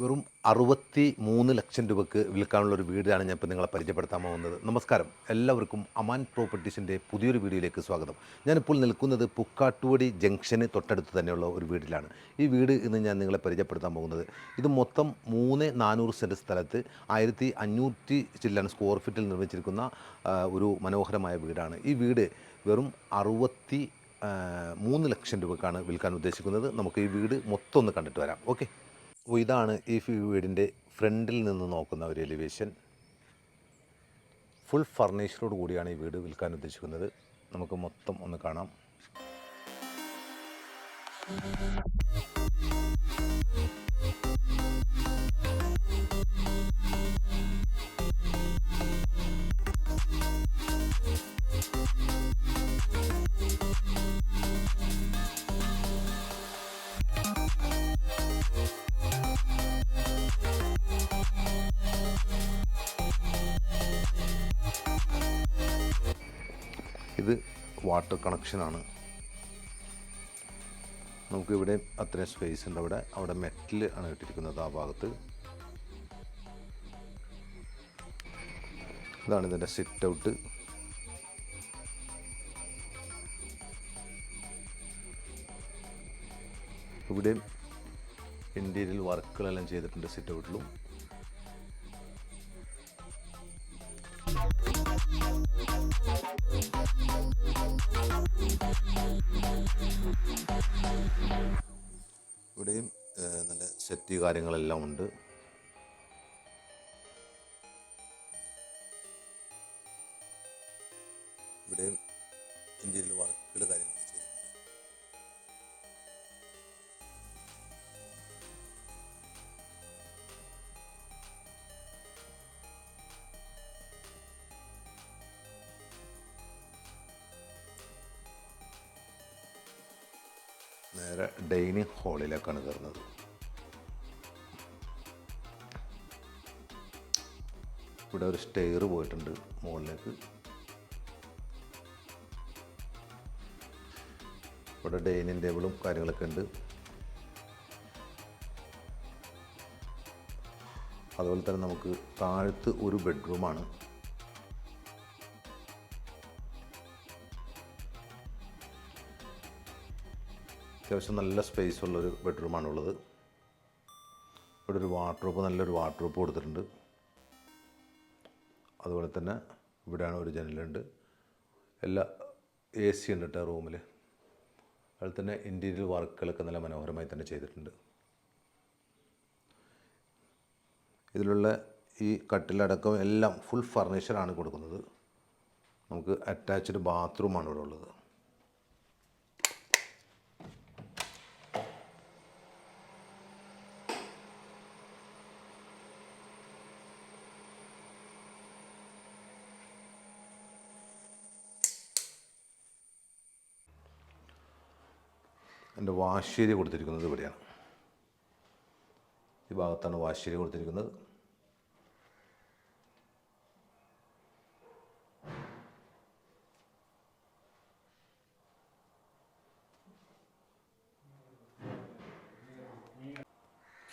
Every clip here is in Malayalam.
വെറും അറുപത്തി മൂന്ന് ലക്ഷം രൂപയ്ക്ക് വിൽക്കാനുള്ള ഒരു വീടാണ് ഞാൻ ഇപ്പോൾ നിങ്ങളെ പരിചയപ്പെടുത്താൻ പോകുന്നത്. നമസ്കാരം. എല്ലാവർക്കും അമാൻ പ്രോപ്പർട്ടീസിന്റെ പുതിയൊരു വീഡിയോയിലേക്ക് സ്വാഗതം. ഞാനിപ്പോൾ നിൽക്കുന്നത് പുക്കാട്ടുവടി ജംഗ്ഷന് തൊട്ടടുത്ത് തന്നെയുള്ള ഒരു വീടിലാണ് ഈ വീട് ഇന്ന് ഞാൻ നിങ്ങളെ പരിചയപ്പെടുത്താൻ പോകുന്നത്. ഇത് മൊത്തം മൂന്ന് നാനൂറ് സെന്റ് സ്ഥലത്ത് ആയിരത്തി അഞ്ഞൂറ്റി ചില്ലാണ് സ്ക്വയർ ഫീറ്റിൽ നിർമ്മിച്ചിരിക്കുന്ന ഒരു മനോഹരമായ വീടാണ്. ഈ വീട് വെറും അറുപത്തി മൂന്ന് ലക്ഷം രൂപക്കാണ് വിൽക്കാൻ ഉദ്ദേശിക്കുന്നത്. നമുക്ക് ഈ വീട് മൊത്തം ഒന്ന് കണ്ടിട്ട് വരാം. ഓക്കെ. അപ്പോൾ ഇതാണ് ഈ വീടിന്റെ ഫ്രണ്ടിൽ നിന്ന് നോക്കുന്ന ഒരു എലിവേഷൻ ഫുൾ ഫർണിച്ചറോട് കൂടിയാണ് ഈ വീട് വിൽക്കാൻ ഉദ്ദേശിക്കുന്നത്. നമുക്ക് മൊത്തം ഒന്ന് കാണാം. വാട്ടർ കണക്ഷനാണ് നമുക്കിവിടെ അത്രയും സ്പേസ് ഉണ്ട്. അവിടെ അവിടെ മെറ്റൽ ആണ് ഇട്ടിരിക്കുന്നത് ആ ഭാഗത്ത്. ഇതാണ് ഇതിന്റെ സിറ്റ് ഔട്ട് ഇവിടെ ഇന്റീരിയൽ വർക്കുകളെല്ലാം ചെയ്തിട്ടുണ്ട് സിറ്റ് ഔട്ടിലും സെറ്റ് കാര്യങ്ങളെല്ലാം ഉണ്ട്. ഇവിടെയും ഇന്ത്യയിൽ വർക്കുകൾ കാര്യങ്ങൾ നേരെ ഡൈനിങ് ഹാളിലേക്കാണ് കയറുന്നത്. ഇവിടെ ഒരു സ്റ്റെയർ പോയിട്ടുണ്ട് മുകളിലേക്ക്. ഇവിടെ ഡൈനിങ് ടേബിളും കാര്യങ്ങളൊക്കെ ഉണ്ട്. അതുപോലെ തന്നെ നമുക്ക് താഴത്ത് ഒരു ബെഡ്റൂമാണ് അത്യാവശ്യം നല്ല സ്പേസ് ഉള്ളൊരു ബെഡ്റൂമാണുള്ളത് ഇവിടെ ഒരു വാർഡ്രോപ്പ് നല്ലൊരു വാർഡ്രോപ്പ് കൊടുത്തിട്ടുണ്ട്. അതുപോലെ തന്നെ ഇവിടെയാണ് ഒരു ജനലുണ്ട്. എല്ലാ എ സി ഉണ്ട് കേട്ടോ റൂമിൽ അതുപോലെ തന്നെ ഇന്റീരിയൽ വർക്കുകളൊക്കെ നല്ല മനോഹരമായി തന്നെ ചെയ്തിട്ടുണ്ട്. ഇതിലുള്ള ഈ കട്ടിലടക്കം എല്ലാം ഫുൾ ഫർണിച്ചറാണ് കൊടുക്കുന്നത്. നമുക്ക് അറ്റാച്ച്ഡ് ബാത്റൂമാണ് ഇവിടെ ഉള്ളത്. എന്റെ വാശേരി കൊടുത്തിരിക്കുന്നത് ഇവിടെയാണ്. ഈ ഭാഗത്താണ് വാശേരി കൊടുത്തിരിക്കുന്നത്.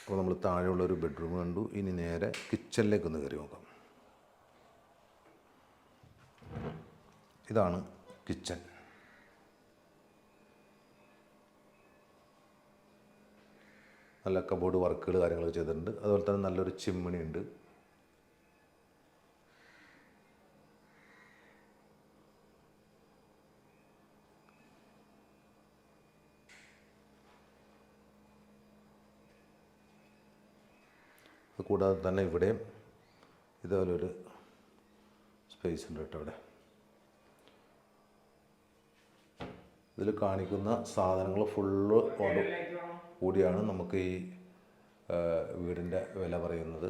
അപ്പോൾ നമ്മൾ താഴെയുള്ള ഒരു ബെഡ്റൂം കണ്ടു. ഇനി നേരെ കിച്ചണിലേക്ക് ഒന്ന് കയറി നോക്കാം. ഇതാണ് കിച്ചൺ. നല്ല കബോർഡ് വർക്കുകൾ കാര്യങ്ങളൊക്കെ ചെയ്തിട്ടുണ്ട്. അതുപോലെ തന്നെ നല്ലൊരു ചിമ്മിണി ഉണ്ട്. കൂടാതെ തന്നെ ഇവിടെയും ഇതുപോലൊരു സ്പേസ് ഉണ്ട് കേട്ടോ അവിടെ. ഇതിൽ കാണിക്കുന്ന സാധനങ്ങൾ ഫുള്ള് കൊണ്ട് കൂടിയാണ് നമുക്ക് ഈ വീടിന്റെ വില പറയുന്നത്.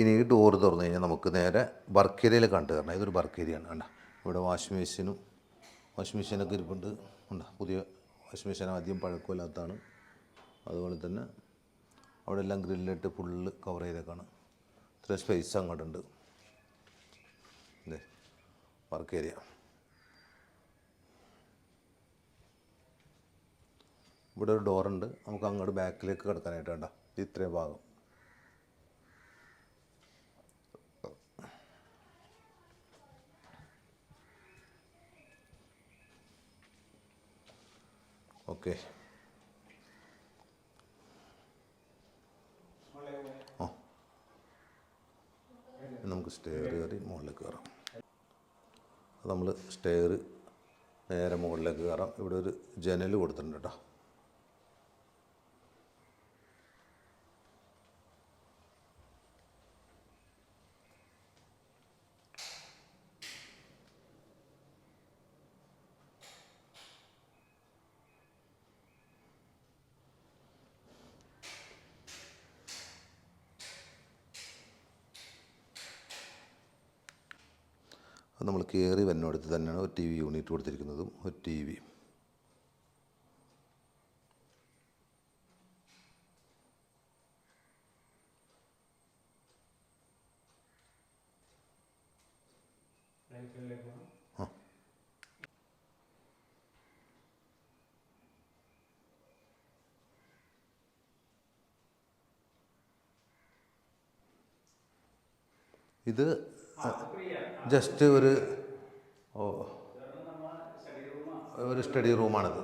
ഇനി ഈ ഡോറ് തുറന്നു കഴിഞ്ഞാൽ നമുക്ക് നേരെ വർക്ക് ഏരിയയിൽ കണ്ടു തരണം ഇതൊരു വർക്ക് ഏരിയയാണ് കണ്ട? ഇവിടെ വാഷിംഗ് മെഷീനും വാഷിംഗ് മെഷീനൊക്കെ ഇരിപ്പുണ്ട്. ഉണ്ട് പുതിയ വാഷിംഗ് മെഷീൻ ആദ്യം പഴക്കമില്ലാത്തതാണ്. അതുപോലെ തന്നെ അവിടെ എല്ലാം ഗ്രില്ലിട്ട് ഫുള്ള് കവർ ചെയ്തേക്കാണ്. ഇത്ര സ്പേസ് അങ്ങോട്ടുണ്ട്. വർക്ക് ഏരിയ ഇവിടെ ഒരു ഡോറുണ്ട് നമുക്ക് അങ്ങോട്ട് ബാക്കിലേക്ക് കിടക്കാനായിട്ട് വേണ്ട ഇത്രയും ഭാഗം. ഓക്കെ ഇനി നമുക്ക് സ്റ്റെയർ കയറി മുകളിലേക്ക് കയറാം. നമ്മൾ സ്റ്റെയർ നേരെ മുകളിലേക്ക് കയറാം. ഇവിടെ ഒരു ജനൽ കൊടുത്തിട്ടുണ്ട് കേട്ടോ. അത് നമ്മൾ കയറി വരുന്നിടത്ത് തന്നെയാണ് ഒരു ടി വി യൂണിറ്റ് കൊടുത്തിരിക്കുന്നതും ഒരു ടി വി. ഇത് ജസ്റ്റ് ഒരു ഒരു സ്റ്റഡി റൂമാണിത്.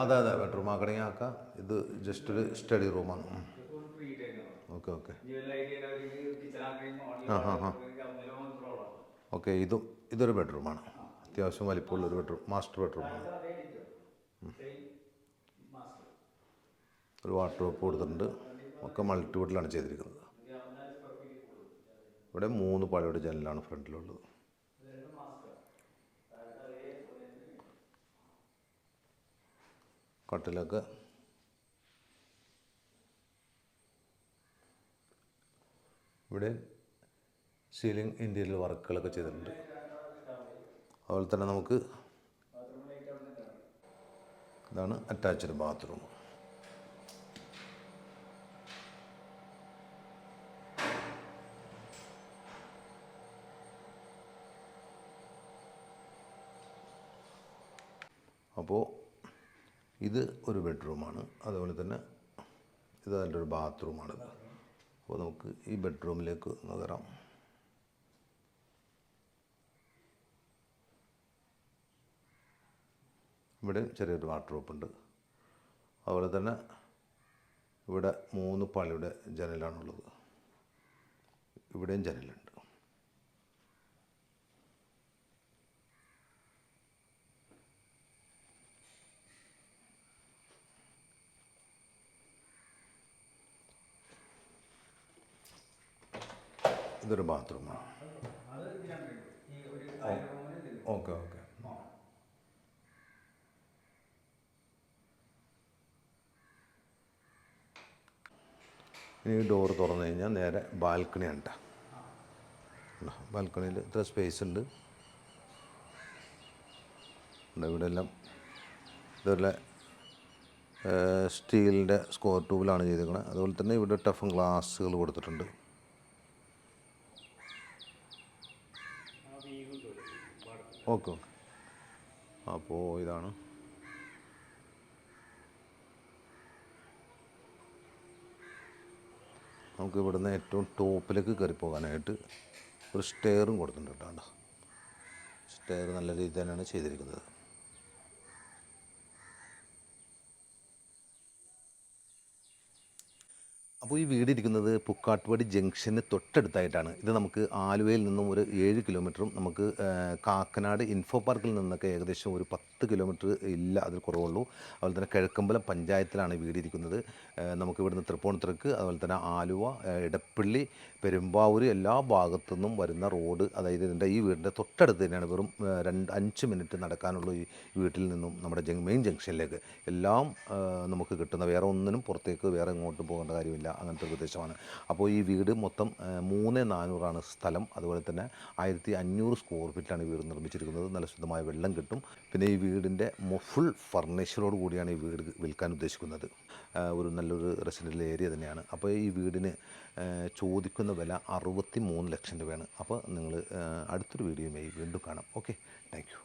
അതെ അതെ ബെഡ്റൂം ആക്കണമെങ്കിൽ ആക്കാം. ഇത് ജസ്റ്റ് ഒരു സ്റ്റഡി റൂമാണ്. Okay okay. ആ ഹാ ഹാ ഓക്കെ ഇതും ഇതൊരു ബെഡ്റൂമാണ്. അത്യാവശ്യം വലിപ്പമുള്ള ഒരു ബെഡ്റൂം മാസ്റ്റർ ബെഡ്റൂമാണ്. ഒരു വാട്ടർ വാട്ടർഡ്രോപ്പ് കൊടുത്തിട്ടുണ്ട്. ഒക്കെ മൾട്ടിവുഡിലാണ് ചെയ്തിരിക്കുന്നത്. ഇവിടെ മൂന്ന് പഴയുടെ ജനലാണ് ഫ്രണ്ടിലുള്ളത്. കട്ടിലൊക്കെ. ഇവിടെ സീലിംഗ് ഇന്റീരിയൽ വർക്കുകളൊക്കെ ചെയ്തിട്ടുണ്ട്. അതുപോലെ തന്നെ നമുക്ക് ഇതാണ് അറ്റാച്ച്ഡ് ബാത്റൂം അപ്പോൾ ഇത് ഒരു ബെഡ്റൂമാണ്. അതുപോലെ തന്നെ ഇത് അതിന്റെ ഒരു ബാത്റൂമാണിത് അപ്പോൾ നമുക്ക് ഈ ബെഡ്റൂമിലേക്ക് കയറാം. ഇവിടെ ചെറിയൊരു വാട്ടർ ഉണ്ട്. അതുപോലെ തന്നെ ഇവിടെ മൂന്ന് പാളിയുടെ ജനലാണുള്ളത് ഇവിടെയും ജനലുണ്ട്. ഇതൊരു ബാത്റൂമാണ്. Okay okay. ഇനി ഡോർ തുറന്നു കഴിഞ്ഞാൽ നേരെ ബാൽക്കണി ഉണ്ട? ബാൽക്കണിയിൽ ഇത്ര സ്പേസ് ഉണ്ട്. ഇവിടെ എല്ലാം ഇതുപോലെ സ്റ്റീലിന്റെ സ്കോർ ട്യൂബിലാണ് ചെയ്തേക്കുന്നത് അതുപോലെ തന്നെ ഇവിടെ ടഫും ഗ്ലാസ്സുകൾ കൊടുത്തിട്ടുണ്ട്. Okay okay. അപ്പോൾ ഇതാണ്. നമുക്ക് ഇവിടുന്ന് ഏറ്റവും ടോപ്പിലേക്ക് കയറി പോകാനായിട്ട് ഒരു സ്റ്റെയറും കൊടുത്തിട്ടുണ്ട് കേട്ടോ. സ്റ്റെയർ നല്ല രീതിയിൽ തന്നെയാണ് ചെയ്തിരിക്കുന്നത്. അപ്പോൾ ഈ വീട് ഇരിക്കുന്നത് പുക്കാട്ടുപടി ജംഗ്ഷന് തൊട്ടടുത്തായിട്ടാണ്. ഇത് നമുക്ക് ആലുവയിൽ നിന്നും ഒരു ഏഴ് കിലോമീറ്ററും നമുക്ക് കാക്കനാട് ഇൻഫോ പാർക്കിൽ നിന്നൊക്കെ ഏകദേശം ഒരു പത്ത് കിലോമീറ്റർ ഇല്ല അതിൽ കുറവുള്ളൂ. അതുപോലെ തന്നെ കിഴക്കമ്പലം പഞ്ചായത്തിലാണ് വീട് ഇരിക്കുന്നത് നമുക്ക് ഇവിടുന്ന് തൃപ്പൂണിത്തുറക്ക് അതുപോലെ തന്നെ ആലുവ ഇടപ്പള്ളി പെരുമ്പാവൂർ എല്ലാ ഭാഗത്തു നിന്നും വരുന്ന റോഡ് അതായത് ഇതിന്റെ ഈ വീടിന്റെ തൊട്ടടുത്ത് തന്നെയാണ്. വെറും രണ്ട് അഞ്ച് മിനിറ്റ് നടക്കാനുള്ള ഈ വീട്ടിൽ നിന്നും നമ്മുടെ മെയിൻ ജംഗ്ഷനിലേക്ക്. എല്ലാം നമുക്ക് കിട്ടുന്ന വേറെ ഒന്നിനും പുറത്തേക്ക് വേറെ ഇങ്ങോട്ടും പോകേണ്ട കാര്യമില്ല. അങ്ങനത്തെ ഒരു പ്രദേശമാണ്. അപ്പോൾ ഈ വീട് മൊത്തം മൂന്ന് നാനൂറാണ് സ്ഥലം. അതുപോലെ തന്നെ ആയിരത്തി അഞ്ഞൂറ് സ്ക്വയർ ഫീറ്റിലാണ് ഈ വീട് നിർമ്മിച്ചിരിക്കുന്നത്. നല്ല ശുദ്ധമായ വെള്ളം കിട്ടും. പിന്നെ ഈ വീടിന്റെ ഫുൾ ഫർണിച്ചറോട് കൂടിയാണ് ഈ വീട് വിൽക്കാൻ ഉദ്ദേശിക്കുന്നത്. ഒരു നല്ലൊരു റെസിഡൻഷ്യൽ ഏരിയ തന്നെയാണ്. അപ്പോൾ ഈ വീടിന് ചോദിക്കുന്ന വില അറുപത്തി മൂന്ന് ലക്ഷം രൂപയാണ്. അപ്പോൾ നിങ്ങൾ അടുത്തൊരു വീഡിയോയുമായി വീണ്ടും കാണാം. Okay thank